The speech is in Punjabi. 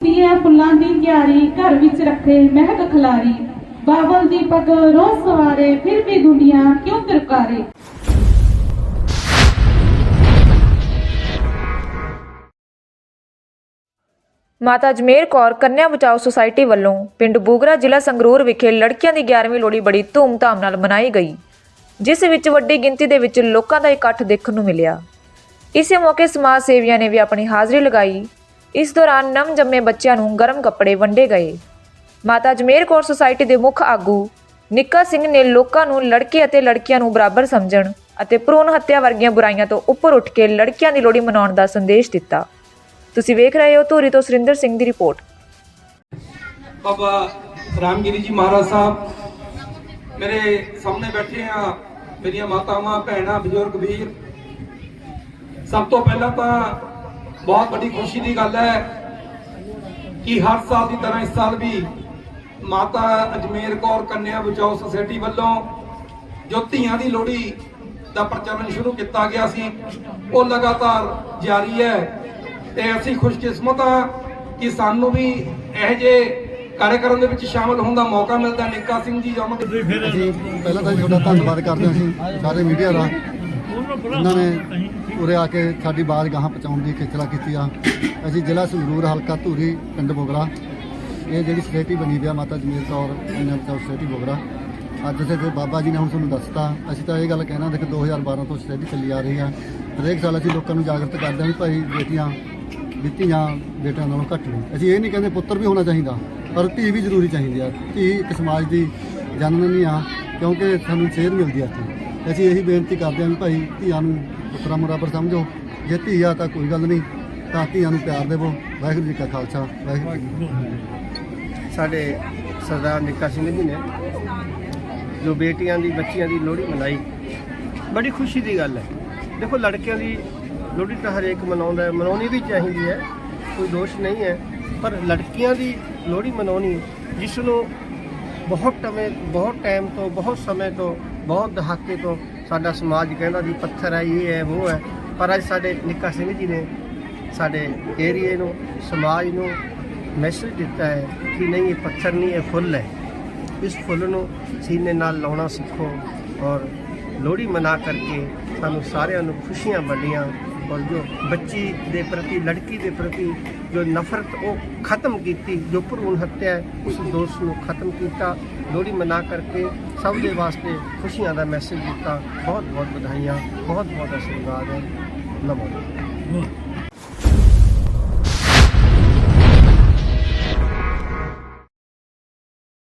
ਦੀਆਂ ਫੁੱਲਾਂ ਦੀ ਕਿਆਰੀ, ਘਰ ਵਿੱਚ ਰੱਖੇ ਮਹਿਕ ਖਲਾਰੀ। ਬਾਬਲ ਦੀ ਰੋਜ਼ ਸਵਾਰੇ, ਫਿਰ ਵੀ ਦੁਨੀਆ ਕਿਉਂ ਤਰਕਾਰੇ? ਮਾਤਾ ਅਜਮੇਰ ਕੌਰ ਕੰਨਿਆ ਬਚਾਓ ਸੁਸਾਇਟੀ ਵੱਲੋਂ ਪਿੰਡ ਬੂਗਰਾ ਜ਼ਿਲ੍ਹਾ ਸੰਗਰੂਰ ਵਿਖੇ ਲੜਕੀਆਂ ਦੀ 11ਵੀਂ ਲੋਹੜੀ ਬੜੀ ਧੂਮ-ਧਾਮ ਨਾਲ ਮਨਾਈ ਗਈ, ਜਿਸ ਵਿੱਚ ਵੱਡੀ ਗਿਣਤੀ ਦੇ ਵਿੱਚ ਲੋਕਾਂ ਦਾ ਇਕੱਠ ਦੇਖਣ ਨੂੰ ਮਿਲਿਆ। ਇਸੇ ਮੌਕੇ ਸਮਾਜ ਸੇਵੀਆਂ ਨੇ ਵੀ ਆਪਣੀ ਹਾਜ਼ਰੀ ਲਗਾਈ। ਇਸ ਦੌਰਾਨ ਨਵ ਜੰਮੇ ਬੱਚਿਆਂ ਨੂੰ ਗਰਮ ਕੱਪੜੇ ਵੰਡੇ ਗਏ। ਮਾਤਾ ਅਜਮੇਰ ਕੌਰ ਸੁਸਾਇਟੀ ਦੇ ਮੁੱਖ ਆਗੂ ਨਿੱਕਾ ਸਿੰਘ ਨੇ ਲੋਕਾਂ ਨੂੰ ਲੜਕੇ ਅਤੇ ਲੜਕੀਆਂ ਨੂੰ ਬਰਾਬਰ ਸਮਝਣ ਅਤੇ ਭਰੂਣ ਹੱਤਿਆ ਵਰਗੀਆਂ ਬੁਰਾਈਆਂ ਤੋਂ ਉੱਪਰ ਉੱਠ ਕੇ ਲੜਕੀਆਂ ਦੀ ਲੋਹੜੀ ਮਨਾਉਣ ਦਾ ਸੰਦੇਸ਼ ਦਿੱਤਾ। ਤੁਸੀਂ ਵੇਖ ਰਹੇ ਹੋ ਧੂਰੀ ਤੋਂ ਸੁਰਿੰਦਰ ਸਿੰਘ ਦੀ ਰਿਪੋਰਟ। ਬਾਬਾ ਰਾਮਗਿਰੀ ਜੀ ਮਹਾਰਾਜ ਸਾਹਿਬ, ਮੇਰੇ ਸਾਹਮਣੇ ਬੈਠੇ ਆ ਮੇਰੀਆਂ ਮਾਤਾਵਾਂ, ਭੈਣਾਂ, ਬਜ਼ੁਰਗ, ਵੀਰ। ਸਭ ਤੋਂ ਪਹਿਲਾਂ ਤਾਂ ਬਹੁਤ ਵੱਡੀ ਖੁਸ਼ੀ ਦੀ ਗੱਲ ਹੈ ਕਿ ਹਰ ਸਾਲ ਦੀ ਤਰ੍ਹਾਂ ਇਸ ਸਾਲ ਵੀ ਮਾਤਾ ਅਜਮੇਰ ਕੌਰ ਕੰਨਿਆ ਬਚਾਓ ਸੁਸਾਇਟੀ ਵੱਲੋਂ ਜੋ ਧੀਆਂ ਦੀ ਲੋਹੜੀ ਦਾ ਪ੍ਰਚਲਨ ਸ਼ੁਰੂ ਕੀਤਾ ਗਿਆ ਸੀ, ਉਹ ਲਗਾਤਾਰ ਜਾਰੀ ਹੈ ਤੇ ਅਸੀਂ ਖੁਸ਼ਕਿਸਮਤ ਹਾਂ ਕਿ ਸਾਨੂੰ ਵੀ ਇਹ ਜੇ ਕਾਰਜਕ੍ਰਮ ਦੇ ਵਿੱਚ ਸ਼ਾਮਲ ਹੋਣ ਦਾ ਮੌਕਾ ਮਿਲਦਾ ਨਿੱਕਾ ਸਿੰਘ ਜੀ ਜਮਨ ਅਸੀਂ ਪਹਿਲਾਂ ਤਾਂ ਤੁਹਾਡਾ ਧੰਨਵਾਦ ਕਰਦੇ ਹਾਂ ਅਸੀਂ ਸਾਰੇ ਮੀਡੀਆ ਦਾ। ਉਹਨਾਂ ਨੇ ਉਰੇ ਆ ਕੇ ਸਾਡੀ ਬਾਤ ਗਾਹਾਂ ਪਹੁੰਚਾਉਣ ਦੀ ਖੇਚਲਾ ਕੀਤੀ ਆ। ਅਸੀਂ ਜ਼ਿਲ੍ਹਾ ਸੰਗਰੂਰ ਹਲਕਾ ਧੂਰੀ ਪਿੰਡ ਬੋਗਰਾ। ਇਹ ਜਿਹੜੀ ਸੋਸਾਇਟੀ ਬਣੀ ਪਿਆ ਮਾਤਾ ਜਮੀਰ ਕੌਰ ਇਹਨਾਂ ਬਚਾਓ ਸੋਸਾਇਟੀ ਬੋਗਰਾ। ਅੱਜ ਦੇ ਜੋ ਬਾਬਾ ਜੀ ਨੇ ਹੁਣ ਤੁਹਾਨੂੰ ਦੱਸਤਾ ਅਸੀਂ ਤਾਂ ਇਹ ਗੱਲ ਕਹਿਣਾ ਦੇਖ 2012 ਤੋਂ ਸੋਸਾਇਟੀ ਚੱਲੀ ਆ ਰਹੀ ਆ। ਹਰੇਕ ਸਾਲ ਅਸੀਂ ਲੋਕਾਂ ਨੂੰ ਜਾਗਰਤ ਕਰਦੇ ਹਾਂ ਵੀ ਭਾਈ ਬੇਟੀਆਂ ਧੀਆਂ ਬੇਟਿਆਂ ਨਾਲੋਂ ਘੱਟ ਨਹੀਂ ਅਸੀਂ ਇਹ ਨਹੀਂ ਕਹਿੰਦੇ ਪੁੱਤਰ ਵੀ ਹੋਣਾ ਚਾਹੀਦਾ ਪਰ ਧੀ ਵੀ ਜ਼ਰੂਰੀ ਚਾਹੀਦੀ ਆ। ਧੀ ਇੱਕ ਸਮਾਜ ਦੀ ਜਨਨੀ ਆ ਕਿਉਂਕਿ ਸਾਨੂੰ ਸੇਧ ਮਿਲਦੀ ਆ ਇੱਥੇ। ਅਸੀਂ ਇਹੀ ਬੇਨਤੀ ਕਰਦੇ ਹਾਂ ਵੀ ਭਾਈ ਧੀਆਂ ਨੂੰ ਪੁੱਤਰਾਂ ਬਰਾਬਰ ਸਮਝੋ। ਜੇ ਧੀ ਆ ਤਾਂ ਕੋਈ ਗੱਲ ਨਹੀਂ, ਤਾਂ ਧੀਆਂ ਨੂੰ ਪਿਆਰ ਦੇਵੋ। ਵਾਹਿਗੁਰੂ ਜੀ ਕਾ ਖਾਲਸਾ, ਵਾਹਿਗੁਰੂ ਜੀ ਕੀ ਫਤਿਹ। ਸਾਡੇ ਸਰਦਾਰ ਨਿੱਕਾ ਸਿੰਘ ਜੀ ਨੇ ਜੋ ਬੇਟੀਆਂ ਦੀ, ਬੱਚੀਆਂ ਦੀ ਲੋਹੜੀ ਮਨਾਈ, ਬੜੀ ਖੁਸ਼ੀ ਦੀ ਗੱਲ ਹੈ। ਦੇਖੋ, ਲੜਕਿਆਂ ਦੀ ਲੋਹੜੀ ਤਾਂ ਹਰੇਕ ਮਨਾਉਂਦਾ ਹੈ, ਮਨਾਉਣੀ ਵੀ ਚਾਹੀਦੀ ਹੈ, ਕੋਈ ਦੋਸ਼ ਨਹੀਂ ਹੈ। ਪਰ ਲੜਕੀਆਂ ਦੀ ਲੋਹੜੀ ਮਨਾਉਣੀ, ਜਿਸ ਨੂੰ ਬਹੁਤ ਟਮੇ ਬਹੁਤ ਟਾਈਮ ਤੋਂ, ਬਹੁਤ ਸਮੇਂ ਤੋਂ ਬਹੁਤ ਦਹਾਕੇ ਤੋਂ ਸਾਡਾ ਸਮਾਜ ਕਹਿੰਦਾ ਜੀ ਪੱਥਰ ਹੈ, ਇਹ ਹੈ, ਉਹ ਹੈ। ਪਰ ਅੱਜ ਸਾਡੇ ਨਿੱਕਾ ਸਿੰਘ ਜੀ ਨੇ ਸਾਡੇ ਏਰੀਏ ਨੂੰ, ਸਮਾਜ ਨੂੰ ਮੈਸੇਜ ਦਿੱਤਾ ਹੈ ਕਿ ਨਹੀਂ, ਇਹ ਪੱਥਰ ਨਹੀਂ, ਇਹ ਫੁੱਲ ਹੈ। ਇਸ ਫੁੱਲ ਨੂੰ ਸੀਨੇ ਨਾਲ ਲਾਉਣਾ ਸਿੱਖੋ ਔਰ ਲੋਹੜੀ ਮਨਾ ਕਰਕੇ ਸਾਨੂੰ ਸਾਰਿਆਂ ਨੂੰ ਖੁਸ਼ੀਆਂ ਵੰਡੀਆਂ ਔਰ ਜੋ ਬੱਚੀ ਦੇ ਪ੍ਰਤੀ, ਲੜਕੀ ਦੇ ਪ੍ਰਤੀ ਜੋ ਨਫ਼ਰਤ ਉਹ ਖਤਮ ਕੀਤੀ, ਜੋ ਭਰੂਣ ਹੱਤਿਆ ਉਸ ਦੋਸ਼ ਨੂੰ ਖਤਮ ਕੀਤਾ, ਲੋਹੜੀ ਮਨਾ ਕਰਕੇ ਸਭ ਦੇ ਵਾਸਤੇ ਖੁਸ਼ੀਆਂ ਦਾ ਮੈਸੇਜ ਦਿੱਤਾ। ਬਹੁਤ ਬਹੁਤ ਵਧਾਈਆਂ ਬਹੁਤ ਬਹੁਤ ਆਸ਼ੀਰਵਾਦ ਹੈ। ਨਮੋ।